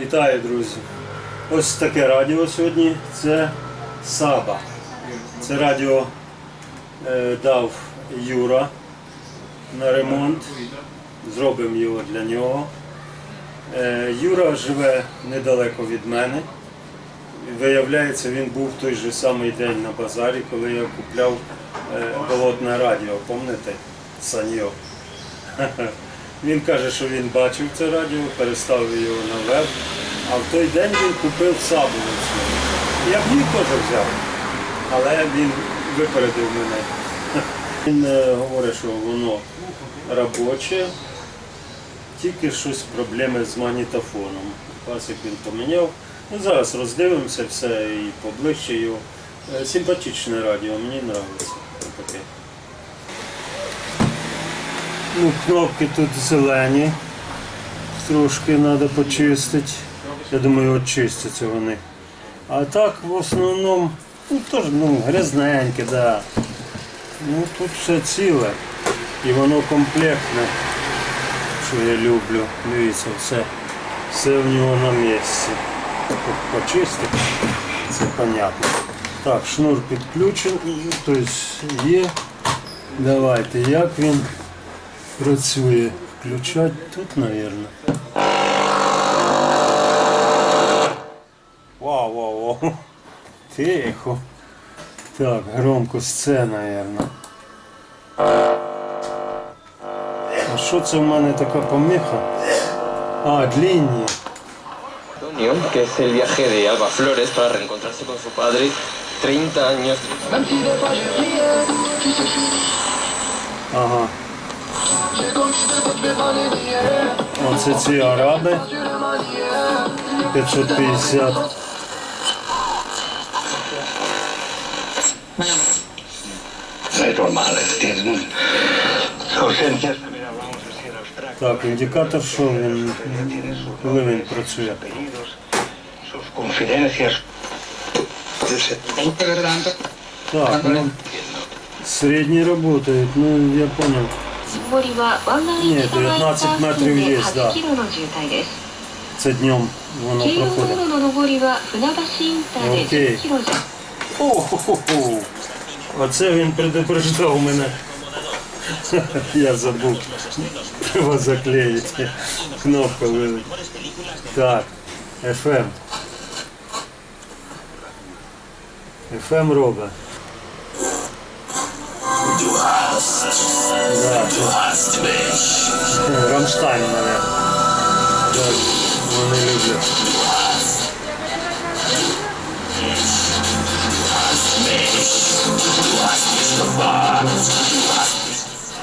Вітаю, друзі! Ось таке радіо сьогодні. Це Саба. Це радіо е, дав Юра на ремонт. Зробимо його для нього. Е, Юра живе недалеко від мене. Виявляється, він був той же самий день на базарі, коли я купляв е, болотне радіо, пам'ятаєте? Саньо. Він каже, що він бачив це радіо, переставив його на веб, а в той день він купив сабу. Я б її теж взяв, але він випередив мене. Він е, говорить, що воно робоче, тільки щось проблеми з магнітофоном. Пасик він поміняв. Ну, зараз роздивимося все і поближче його. Е, Симпатичне радіо, мені подобається. Ну, кнопки тут зелені. Трошки треба почистити. Я думаю, очистяться вони. А так в основному, ну теж ну, грязненьке, да. Ну тут все ціле. І воно комплектне, що я люблю. Дивіться, все, все в нього на місці. Почистити, це понятно. Так, шнур підключений, тобто є. Давайте, як він працює. Включать тут, мабуть. Вау, вау, вау. Тихо. Так, громкость це, мабуть. А що це в мене така поміха? А, длинні. Que es el viaje de Alba Flores para reencontrarse con su padre 30 años. Ага. Оце ці араби. 550. No es normal, ¿entiendes? Ausencias, también hablamos así en abstracto. Так, індикатор, що він, коли він працює. Так, ну, середні працюють, ну я понял. 上りは湾岸ね駅前インター付近で8キロの渋滞です。 Це днем воно 京葉道 проходить. 路の上りは船橋インターで Окей. 10キロじゃ。 О-хо-хо-хо. Оце він предупреждав мене. Я забув. Треба заклеїти. Кнопка вилить. Так, FM. FM робить. Да, Рамштайн, мабуть. Так, вони люблять.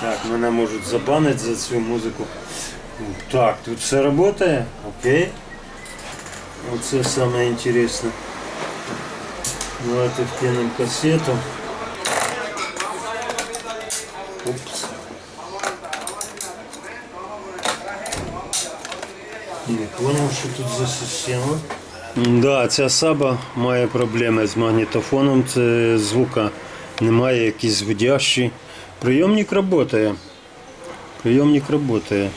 Так, мене можуть забанити за цю музику. Так, тут все працює, окей. Оце саме інтересне. Давайте вкинемо касету. Упс. Не понял, що тут за система. Да, ця саба має проблеми з магнітофоном, це звука немає, якийсь гудящий. Прийомник працює. Прийомник працює.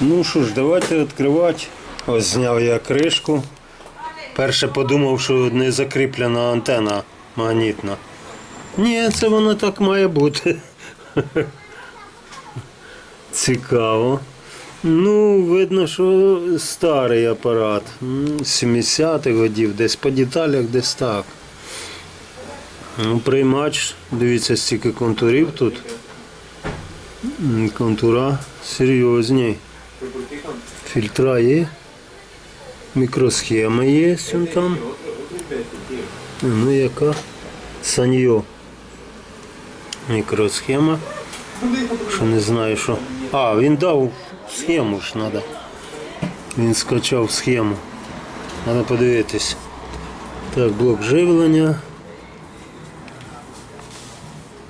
Ну що ж, давайте відкривати. Ось зняв я кришку. Перше подумав, що не закріплена антена магнітна. Ні, це воно так має бути. Цікаво. Ну, видно, що старий апарат. 70-х годів, десь по деталях, десь так. Ну, приймач, дивіться, стільки контурів тут. Контура серйозні. Фільтра є. Мікросхема є там. Ну яка? Саньо. Мікросхема. Що не знаю, що. А, він дав схему ж треба. Він скачав схему. Треба подивитись. Так, блок живлення.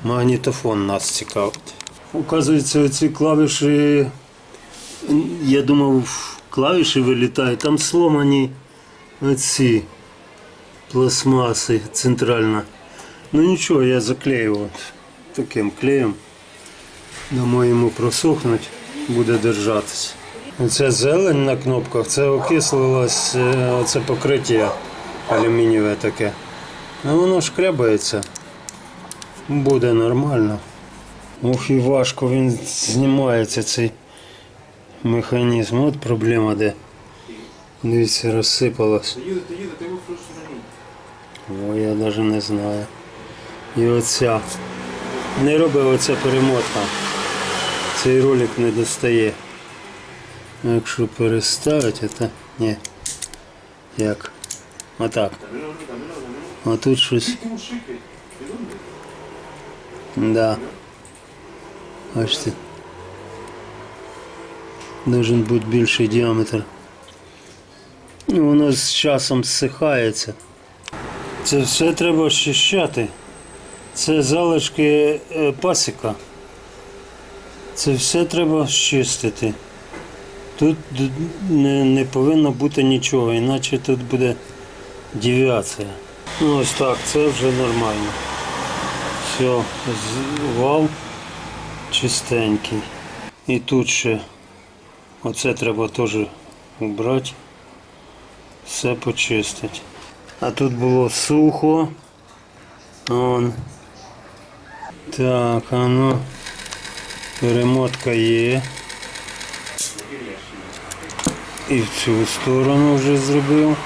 Магнітофон нас цікавить. Оказується, ці клавіші, я думав, клавіші вилітають, там сломані оці пластмаси центральна. Ну нічого, я заклею таким клеєм. Дамо йому просохнути, буде держатись. Це зелень на кнопках, це окислилось е, оце покриття алюмінієве таке. Ну воно шкрябається. Буде нормально. Ух і важко він знімається цей механізм. От проблема де. Дивіться, розсипалось. О, я навіть не знаю. І оця. Не робив оця перемотка. Цей ролик не достає. Якщо переставити, то ні. Як? Отак. А тут щось. Да. Бачите. Должен бути більший діаметр. Ну, воно з часом зсихається. Це все треба очищати. Це залишки е, пасіка. Це все треба щистити. Тут не, не повинно бути нічого, іначе тут буде девіація. Ну ось так, це вже нормально. Все, вал чистенький. І тут ще оце треба теж убрати. Все почистити. А тут було сухо. Он. Так, а ну. Перемотка є. І в цю сторону вже зробив.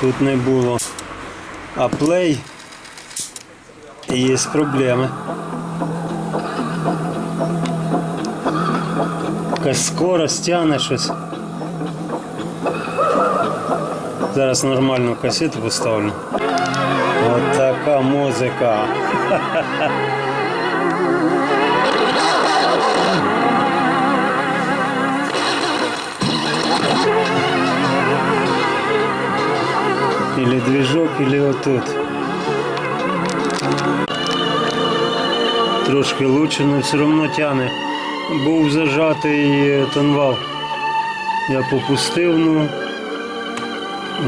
Тут не було. А плей є проблеми. Якась скорость тягне щось. Зараз нормальну касету поставлю. От така музика. Или движок, или отут. Трошки лучше, але все одно тяне. Був зажатий е, тонвал. Я попустив, ну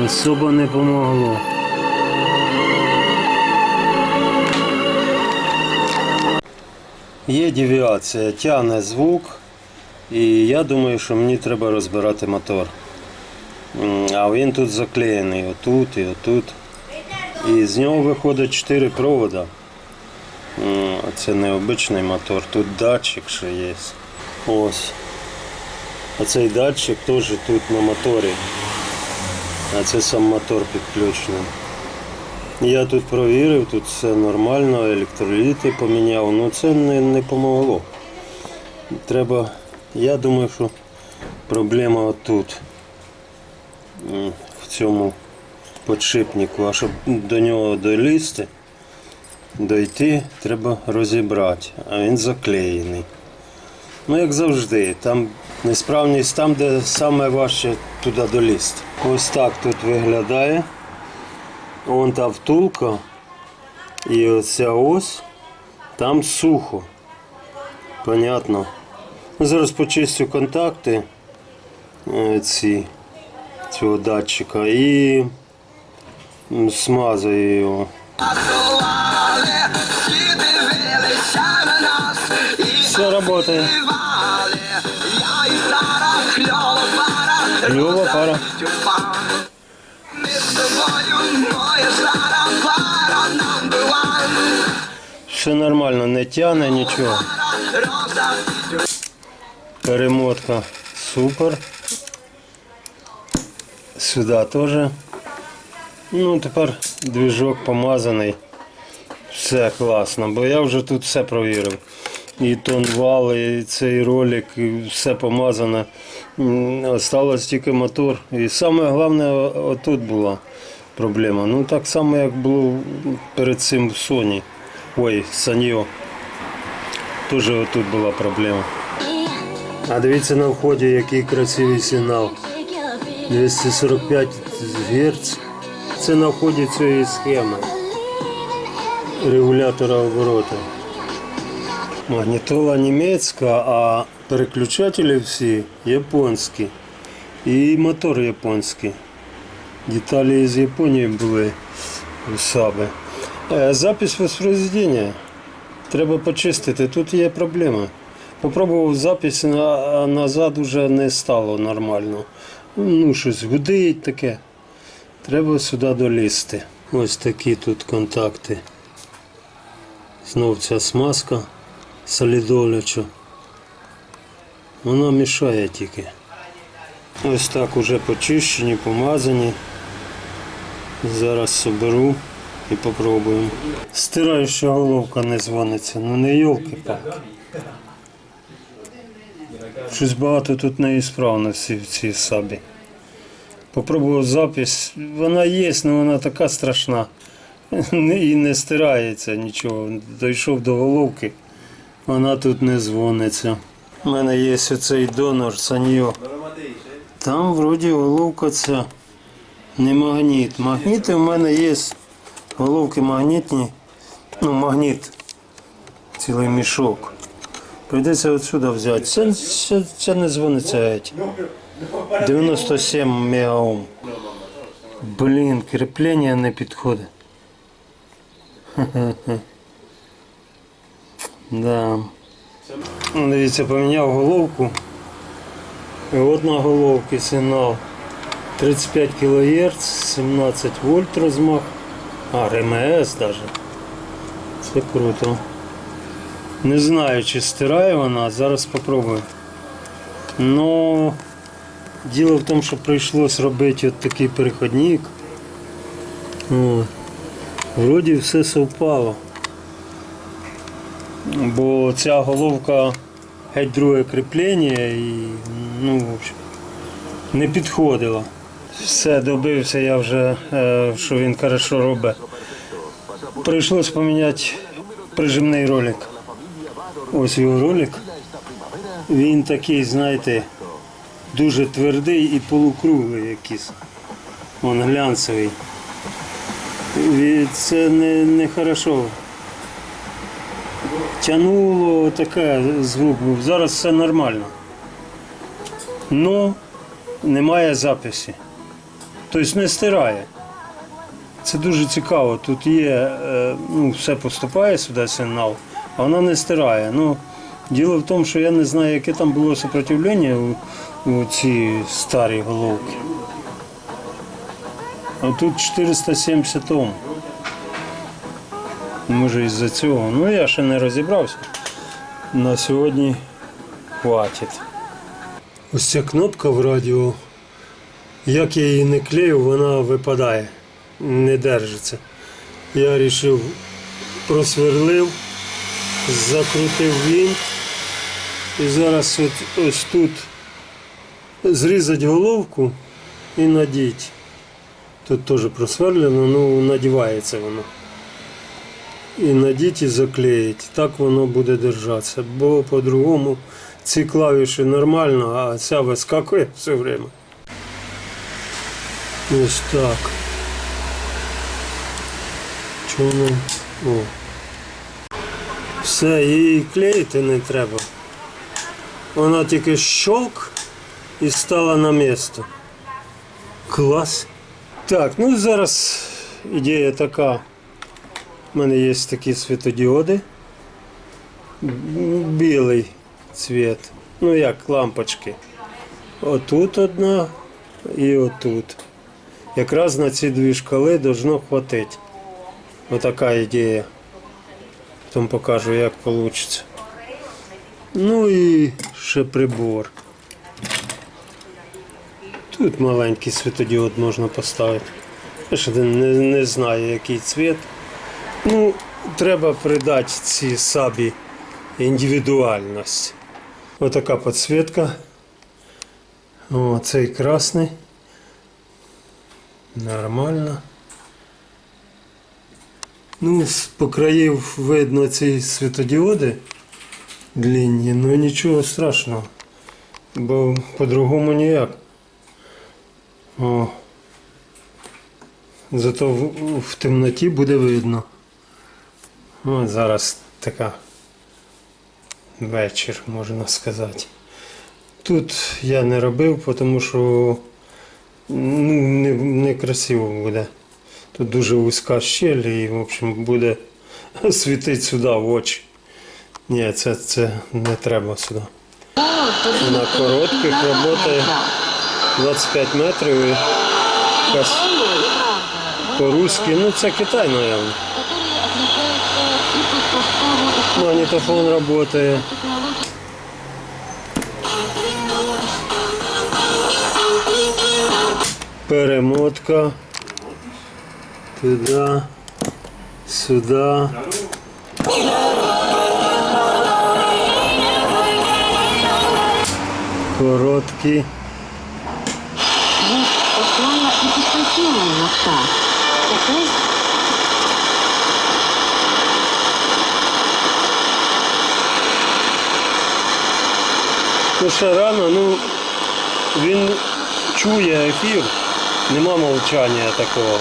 особо не помогло. Є девіація, тягне звук, і я думаю, що мені треба розбирати мотор. А він тут заклеєний, отут і отут. І з нього виходить 4 провода. Це не обичний мотор, тут датчик ще є. Ось. Оцей датчик теж тут на моторі. А це сам мотор підключений. Я тут провірив, тут все нормально, електроліти поміняв, ну це не, не помогло. Треба, я думаю, що проблема отут, в цьому подшипнику. А щоб до нього долізти, дойти, треба розібрати, а він заклеєний. Ну, як завжди, там несправність там, де саме важче туди долізти. Ось так тут виглядає. Вон та втулка і оця ось, там сухо. Понятно. Ну, Зараз почистю контакти е, ці, цього датчика і м, смазаю його. Все работает. Кльова пара. Все нормально, не тяне нічого. Перемотка супер. Сюди теж. Ну, тепер движок помазаний. Все класно, бо я вже тут все провірив. І тонвал, і цей ролик, і все помазане. Осталось тільки мотор. І саме головне отут була проблема. Ну так само, як було перед цим в Sony. Ой, Саньо. Теж отут була проблема. А дивіться на вході, який красивий сигнал. 245 Гц. Це на вході цієї схеми регулятора оборота. Магнітола німецька, а переключателі всі японські. І мотор японський. Деталі з Японії були у Саби. Е, Запис воспроизведення. Треба почистити. Тут є проблема. Попробував запис, а а назад уже не стало нормально. Ну, щось гудить таке. Треба сюди долізти. Ось такі тут контакти. Знов ця смазка солідоляча. Вона мішає тільки. Ось так уже почищені, помазані. Зараз соберу і попробуємо. Стираю, що головка не дзвониться. Ну не йолки палки Щось багато тут неісправності в цій сабі. Попробував запись. Вона є, але вона така страшна. І не стирається нічого. Дійшов до головки, вона тут не дзвониться. У мене є оцей донор Саньо. Там вроді головка ця не магніт. Магніти в мене є. Головки магнітні. Ну, магніт. Цілий мішок. Прийдеться отсюди взяти. Це, це, це не дзвониться геть. 97 мегаом. Блін, кріплення не підходить. Да. Дивіться, поміняв головку. І от на головці сигнал 35 кГц, 17 вольт розмах. А, РМС навіть. Це круто. Не знаю, чи стирає вона, зараз спробую. Ну, діло в тому, що прийшлось робити от такий переходник. Вроді все совпало. Бо ця головка геть друге кріплення і ну, в общем, не підходила. Все, добився я вже, е, що він хорошо робить. Прийшлось поміняти прижимний ролик. Ось його ролик. Він такий, знаєте, дуже твердий і полукруглий якийсь. Он глянцевий. Це не, не хорошо. Тянуло таке звук був. Зараз все нормально. Но немає записі. Тобто не стирає. Це дуже цікаво. Тут є, е, ну, все поступає сюди сигнал, а вона не стирає. Ну, діло в тому, що я не знаю, яке там було сопротивлення у, у цій старій головці. А тут 470 Ом. Може із-за цього. Ну я ще не розібрався. На сьогодні хватить. Ось ця кнопка в радіо. Як я її не клею, вона випадає, не держиться. Я вирішив, просверлив, закрутив вінт. І зараз от, ось тут зрізати головку і надіть. Тут теж просверлено, ну надівається воно. І надіть і заклеїть. Так воно буде держатися. Бо по-другому ці клавіші нормально, а ця вискакує все время. Ось так. Чому? О. Все, її клеїти не треба. Вона тільки щолк і стала на місце. Клас. Так, ну зараз ідея така. У мене є такі світодіоди. Білий цвіт. Ну як лампочки. Отут одна і отут. Якраз на ці дві шкали должно хватити. Отака ідея. Потім покажу, як вийде. Ну і ще прибор. Тут маленький світодіод можна поставити. Я ще не, не знаю, який цвіт. Ну, треба придати цій сабі індивідуальність. Отака підсвітка. О, цей красний. Нормально. Ну, по країв видно ці світодіоди длинні, ну нічого страшного. Бо по-другому ніяк. О. Зато в, в темноті буде видно. О, зараз така вечір, можна сказати. Тут я не робив, тому що ну, не, не красиво буде. Тут дуже вузька щель і в общем, буде світити сюди в очі. Ні, це це не треба сюди. На коротких роботи 25 метрів і якась по-русски. Ну це Китай, напевно. Магнітофон працює. Перемотка. Туди, сюди. Короткий. Дистанционная лапша. Такая Ну ще рано, ну він чує ефір, нема мовчання такого.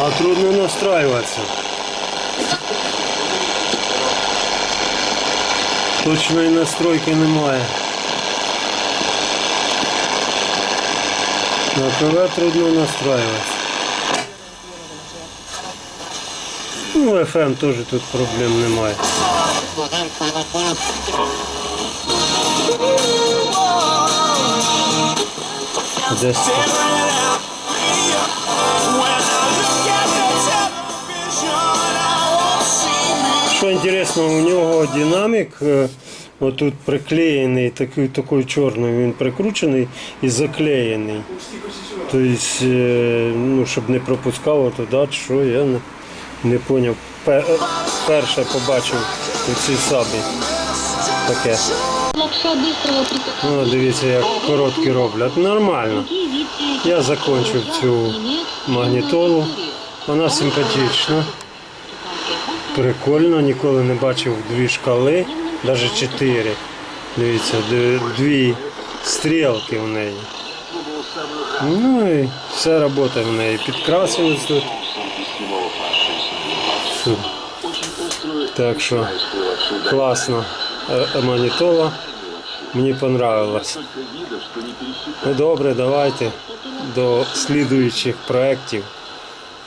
А трудно настраюватися. Точної настройки немає. На КВ трудно настраюватися. Ну, FM теж тут проблем немає. Десь. Що інтересно, у нього динамік е, отут приклеєний, такий, такий чорний, він прикручений і заклеєний. Тобто, е, ну, щоб не пропускало туди, що, я не, не зрозумів. Перше побачив у цій сабі таке. Ну, дивіться, як короткі роблять. Нормально. Я закончив цю магнітолу. Вона симпатична, прикольно, ніколи не бачив дві шкали, навіть чотири. Дивіться, дві стрілки в неї. Ну і все працює в неї. Підкрасилось тут. Фу. Так що класна е, магнітола. Мені понравилось. Ну добре, давайте до слідуючих проєктів.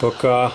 Пока.